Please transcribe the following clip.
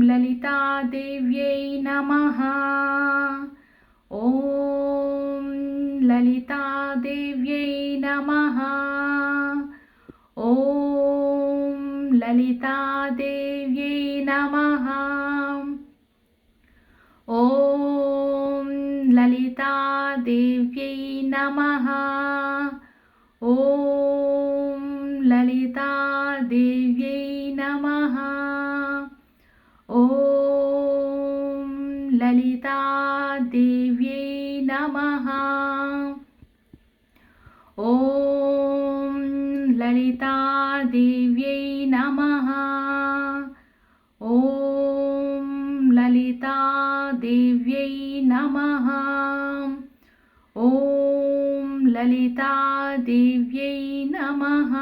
ललितादेव्यै नमः। ॐ ललितादेव्यै नमः। ॐ ललितादेव्यै नमः। ॐ ललितादेव्यै नमः। ॐ ललितादेव्यै ललितादेव्यै नमः ॐ ललितादेव्यै नमः ॐ ललितादेव्यै नमः ॐ ललितादेव्यै नमः